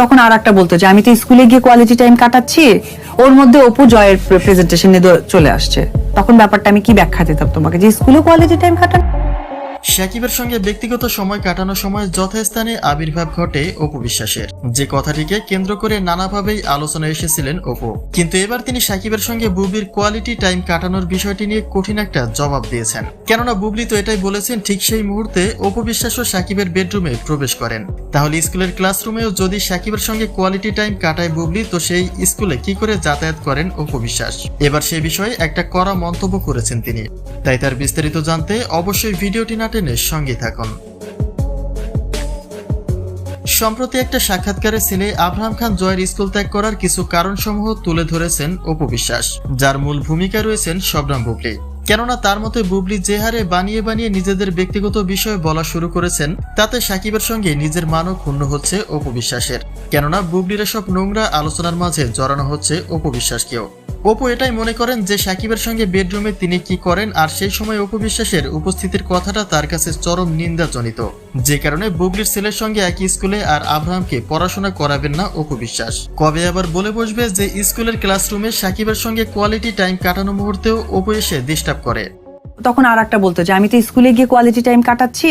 তখন আর একটা বলতো যে, আমি তো স্কুলে গিয়ে কোয়ালিটি টাইম কাটাচ্ছি, ওর মধ্যে অপু জয়ের প্রেজেন্টেশন চলে আসছে। তখন ব্যাপারটা আমি কি ব্যাখ্যা দিতাম তোমাকে? যে স্কুলে কোয়ালিটি টাইম কাটান সাকিবের সঙ্গে ব্যক্তিগত সময় কাটানোর সময় যথাস্থানে আবির্ভাব ঘটে অপু বিশ্বাসের। যে কথাটিকে কেন্দ্র করে নানাভাবেই আলোচনায় এসেছিলেন অপু। কিন্তু এবার তিনি সাকিবের সঙ্গে বুবলির কোয়ালিটি টাইম কাটানোর বিষয়টি নিয়ে কঠিন একটা জবাব দিয়েছেন। কেননা বুবলি তো এটাই বলেছেন, ঠিক সেই মুহূর্তে অপু বিশ্বাসও সাকিবের বেডরুমে প্রবেশ করেন। তাহলে স্কুলের ক্লাসরুমেও যদি সাকিবের সঙ্গে কোয়ালিটি টাইম কাটায় বুবলি, তো সেই স্কুলে কি করে যাতায়াত করেন অপু বিশ্বাস? এবার সে বিষয়ে একটা কড়া মন্তব্য করেছেন তিনি। তাই তার বিস্তারিত জানতে অবশ্যই ভিডিওটি না টেনে সঙ্গে থাকুন। সম্প্রতি একটা সাক্ষাৎকারে ছেলে আব্রাহাম খান জয়ের স্কুল ত্যাগ করার কিছু কারণসমূহ তুলে ধরেছেন অপু বিশ্বাস, যার মূল ভূমিকা রয়েছেন শবনাম বুবলি। কেননা তার মতে বুবলি যে হারে বানিয়ে বানিয়ে নিজেদের ব্যক্তিগত বিষয়ে বলা শুরু করেছেন, তাতে সাকিবের সঙ্গে নিজের মানও ক্ষুণ্ণ হচ্ছে অপু বিশ্বাসের। কেননা বুবলির সব নোংরা আলোচনার মাঝে জড়ানো হচ্ছে অপু বিশ্বাসকেও। অপু এটাই মনে করেন যে সাকিবের সঙ্গে বেডরুমে তিনি কি করেন আর সেই সময় অপু বিশ্বাসের উপস্থিতির কথাটা তার কাছে চরম নিন্দাজনিত। যে কারণে বুবলির ছেলের সঙ্গে একই স্কুলে আর আব্রাহামকে পড়াশোনা করাবেন না অপু বিশ্বাস। কবে আবার বলে বসবে যে স্কুলের ক্লাসরুমে সাকিবের সঙ্গে কোয়ালিটি টাইম কাটানো মুহূর্তেও অপু এসে ডিস্টার্ব করে। তখন আর একটা বলতো যে আমি তো স্কুলে গিয়ে কোয়ালিটি টাইম কাটাচ্ছি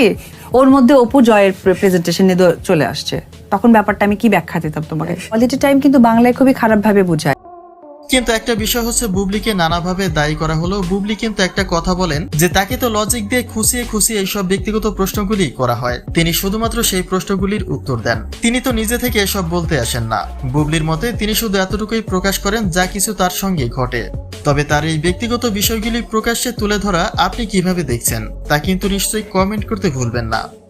ওর মধ্যে অপু জয়ের প্রেজেন্টেশন চলে আসছে। তখন ব্যাপারটা আমি কি ব্যাখ্যা দিতাম তোমাকে? কোয়ালিটি টাইম কিন্তু বাংলায় খুবই খারাপ ভাবে বোঝায়। কিন্তু একটা বিষয় হচ্ছে, বুবলিকে নানাভাবে দায়ী করা হলো বুবলি কিন্তু একটা কথা বলেন যে, তাকে তো লজিক দিয়ে খুশিয়ে খুশিয়ে এইসব ব্যক্তিগত প্রশ্নগুলি করা হয়। তিনি শুধুমাত্র সেই প্রশ্নগুলির উত্তর দেন। তিনি তো নিজে থেকে এসব বলতে আসেন না। বুবলির মতে, তিনি শুধু এতটুকুই প্রকাশ করেন যা কিছু তার সঙ্গে ঘটে। তবে তার এই ব্যক্তিগত বিষয়গুলি প্রকাশ্যে তুলে ধরা আপনি কীভাবে দেখছেন, তা কিন্তু নিশ্চয়ই কমেন্ট করতে ভুলবেন না।